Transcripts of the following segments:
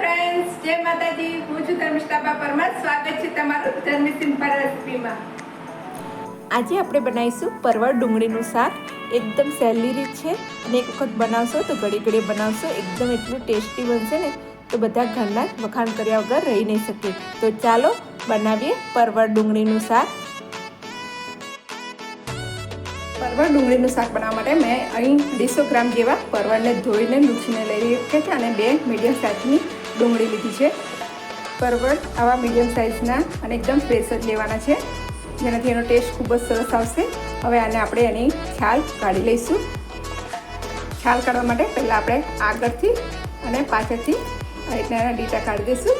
Friends જય માતાજી. હું છું ધર્મિષ્ઠાબા પરમાર. સ્વાગત છે તમારું ધર્મી સિમ્પલ રેસિપીમાં આજે આપણે બનાવીશું પરવળ ડુંગળીનું શાક. એકદમ સહેલી રીત છે અને એક વખત બનાવશો તો ઘડી ઘડી બનાવશો. એકદમ એટલું ટેસ્ટી બનશે ને તો બધા ઘરના વખાણ કર્યા વગર રહી નહીં શકે. તો ચાલો બનાવીએ પરવળ ડુંગળીનું શાક. પરવળ ડુંગળીનું શાક બનાવવા માટે મેં અહીં અઢીસો ગ્રામ જેવા પરવળને ધોઈને લૂછીને લઈ રહી છે અને બે મીડિયમ સાઇઝની ડુંગળી લીધી છે. પરવળ આવા મીડિયમ સાઇઝના અને એકદમ ફ્રેશ જ લેવાના છે. જેનાથી એનો ટેસ્ટ ખૂબ જ સરસ આવશે. હવે આને આપણે એની છાલ કાઢી લઈશું. છાલ કાઢવા માટે પહેલાં આપણે આગળથી અને પાછળથી આ એના ડીટા કાઢી દઈશું.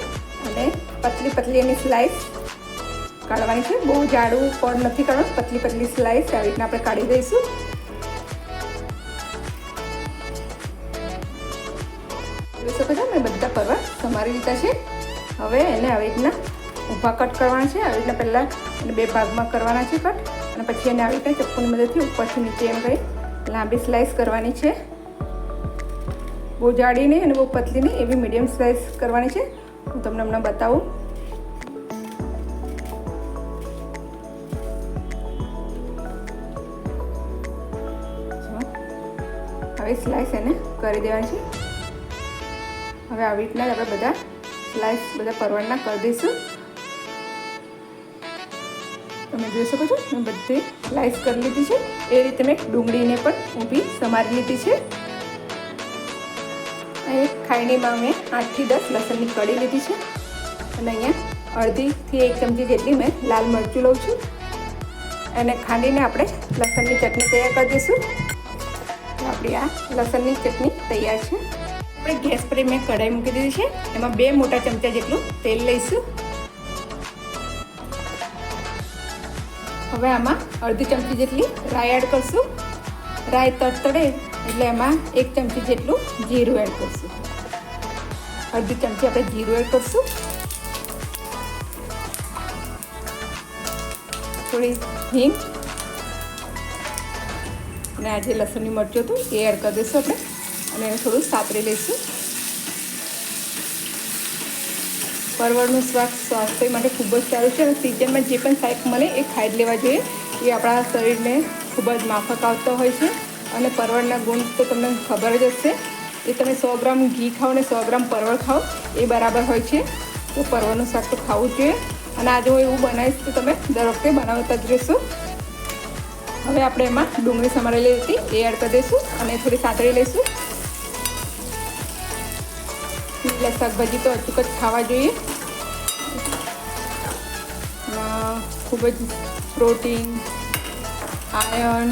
અને પતલી પતલી એની સ્લાઇસ કાઢવાની છે. બહુ જાડું પણ નથી કાઢવાનું. પતલી પતલી સ્લાઇસ આવી રીતના આપણે કાઢી દઈશું. જોઈ શકો છો? મેં બધા પરવા સમારી લીધા છે. હવે એને આવી રીતના ઊભા કટ કરવાના છે. આવી રીતના પહેલાં એને બે ભાગમાં કરવાના છે કટ. અને પછી એને આવી રીતના ચપ્પુની મદદથી ઉપરથી નીચે એમ કરી લાંબી સ્લાઇસ કરવાની છે. બહુ જાડી નહીં અને બહુ પતલી નહીં એવી મીડિયમ સ્લાઇસ કરવાની છે. હું તમને હમણાં બતાવું. હવે સ્લાઇસ એને કરી દેવાની છે. હવે આવી રીતના જ આપણે બધા સ્લાઇસ બધા પરવળના કરી દઈશું. તમે જોઈ શકો છો, મેં બધી સ્લાઇસ કરી લીધી છે. એ રીતે મેં ડુંગળીને પણ ઊભી સમારી લીધી છે. એક ખાયણીમાં મેં આઠથી દસ લસણની કડી લીધી છે. અને અહીંયા અડધીથી એક ચમચી જેટલી મેં લાલ મરચું લઉં છું. અને ખાંડીને આપણે લસણની ચટણી તૈયાર કરી દઈશું. આપણી આ લસણની ચટણી તૈયાર છે. આપણે ગેસ પર મેં કઢાઈ મૂકી દીધી છે. એમાં બે મોટા ચમચા જેટલું તેલ લઈશું. હવે આમાં અડધી ચમચી જેટલી રાઈ એડ કરશું. રાઈ તડતડે એટલે એમાં એક ચમચી જેટલું જીરું એડ કરશું. અડધી ચમચી આપણે જીરું એડ કરશું. થોડી હિંગ અને આ જે લસણની મરચું હતું એ એડ કરી દઈશું આપણે. અને થોડું સાતરી લઈશું. પરવળનું સ્વાદ સ્વાસ્થ્ય માટે ખૂબ જ સારું છે. અને સિઝનમાં જે પણ શાક મળે એ ખાઈ લેવા જોઈએ. એ આપણા શરીરને ખૂબ જ માફક આવતો હોય છે. અને પરવળના ગુણ તો તમને ખબર જ હશે. એ તમે સો ગ્રામ ઘી ખાઓ ને સો ગ્રામ પરવળ ખાઓ, એ બરાબર હોય છે. તો પરવળનું શાક તો ખાવું જોઈએ. અને આજે હું એવું બનાવીશ તો તમે દર વખતે બનાવતા જ રહેશો. હવે આપણે એમાં ડુંગળી સમારેલી હતી, એ એડ કરી દઈશું અને થોડી સાતળી લઈશું. લીલા શાકભાજી તો અચૂક જ ખાવા જોઈએ. ખૂબ જ પ્રોટીન, આયર્ન,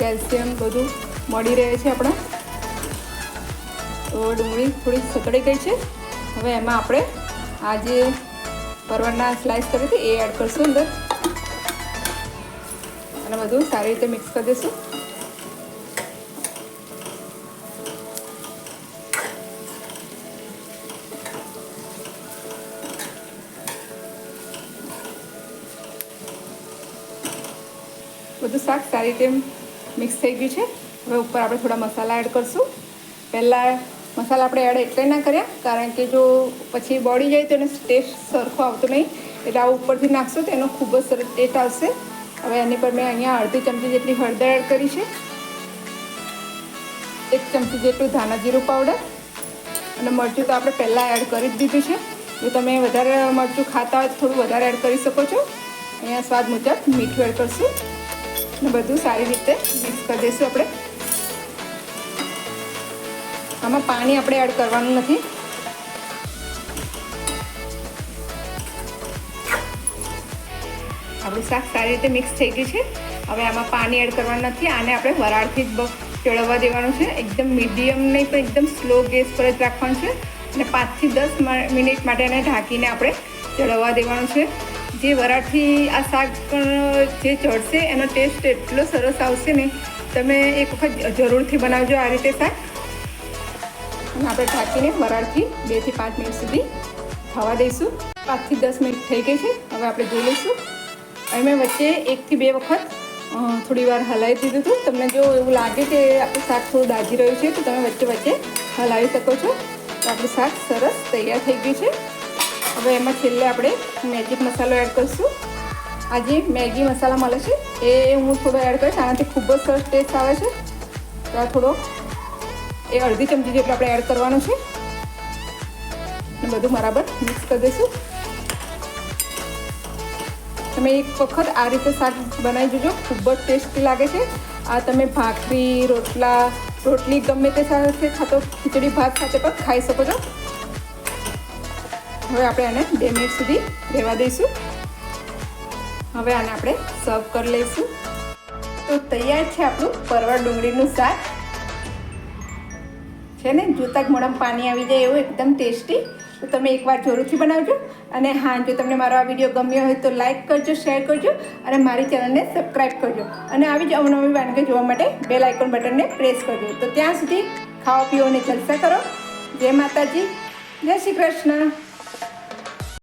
કેલ્શિયમ બધું મળી રહે છે આપણા. તો ડુંગળી થોડી સકડી ગઈ છે. હવે એમાં આપણે આ જે પરવળના સ્લાઇસ કરી હતી એ એડ કરશું અંદર. અને બધું સારી રીતે મિક્સ કરી દઈશું. બધું શાક સારી રીતે મિક્સ થઈ ગયું છે. હવે ઉપર આપણે થોડા મસાલા એડ કરશું. પહેલાં મસાલા આપણે એડ એટલે ના કર્યા, કારણ કે જો પછી બળી જાય તો એનો ટેસ્ટ સરખો આવતો નહીં. એટલે આ ઉપરથી નાખશો તો એનો ખૂબ જ સરસ ટેસ્ટ આવશે. હવે એની પર મેં અહીંયા અડધી ચમચી જેટલી હળદર એડ કરી છે. એક ચમચી જેટલું ધાણા જીરું પાવડર અને મરચું તો આપણે પહેલાં એડ કરી જ દીધું છે. જો તમે વધારે મરચું ખાતા હોય થોડું વધારે એડ કરી શકો છો. અહીંયા સ્વાદ મુજબ મીઠું એડ કરશું. અને બધું સારી રીતે મિક્સ કરી દઈશું આપણે. આમાં પાણી આપણે એડ કરવાનું નથી. આપણું શાક સારી રીતે મિક્સ થઈ ગયું છે. હવે આમાં પાણી એડ કરવાનું નથી. આને આપણે વરાળથી જ ચડવવા દેવાનું છે. એકદમ મીડિયમ નહીં, પણ એકદમ સ્લો ગેસ પર જ રાખવાનું છે. અને પાંચથી દસ મિનિટ માટે એને ઢાંકીને આપણે ચડવવા દેવાનું છે. જે વરાળથી આ શાક પણ જે ચડશે, એનો ટેસ્ટ એટલો સરસ આવશે ને, તમે એક વખત જરૂરથી બનાવજો આ રીતે શાક. અને આપણે ઢાંકીને વરાળથી બેથી પાંચ મિનિટ સુધી થવા દઈશું. પાંચથી દસ મિનિટ થઈ ગઈ છે, હવે આપણે જોઈ લઈશું. અહીં મેં વચ્ચે એકથી બે વખત થોડી વાર હલાવી દીધું હતું. તમને જો એવું લાગે કે આપણું શાક થોડું દાજી રહ્યું છે, તો તમે વચ્ચે વચ્ચે હલાવી શકો છો. તો આપણું શાક સરસ તૈયાર થઈ ગયું છે. હવે એમાં છેલ્લે આપણે મેજિક મસાલો એડ કરીશું. આ જે મેગી મસાલા મળે છે. એ હું થોડો એડ કરીશ, આનાથી ખૂબ જ સરસ ટેસ્ટ આવે છે. તો આ થોડો, એ અડધી ચમચી જેટલો આપણે એડ કરવાનો છે. અને બધું બરાબર મિક્સ કરી દઈશું. તમે એક વખત આ રીતે શાક બનાવી જોજો. ખૂબ જ ટેસ્ટી લાગે છે. આ તમે ભાખરી, રોટલા, રોટલી ગમે તે સાથે ખાતો ખીચડી, ભાત સાથે પણ ખાઈ શકો છો. હવે આપણે આને બે મિનિટ સુધી રહેવા દઈશું. હવે આને આપણે સર્વ કરી લઈશું. તો તૈયાર છે આપણું પરવા ડુંગળીનું શાક. છે ને? જોતાં જ મોઢામાં પાણી આવી જાય એવું એકદમ ટેસ્ટી. તો તમે એકવાર જરૂરથી બનાવજો. અને હા, જો તમને મારો આ વીડિયો ગમ્યો હોય તો લાઈક કરજો શેર કરજો અને મારી ચેનલને સબસ્ક્રાઈબ કરજો. અને આવી જ અવનવી વાનગી જોવા માટે બેલ આઇકોન બટનને પ્રેસ કરજો. તો ત્યાં સુધી ખાવા પીવાની જલસા કરો. જય માતાજી. જય શ્રી કૃષ્ણ.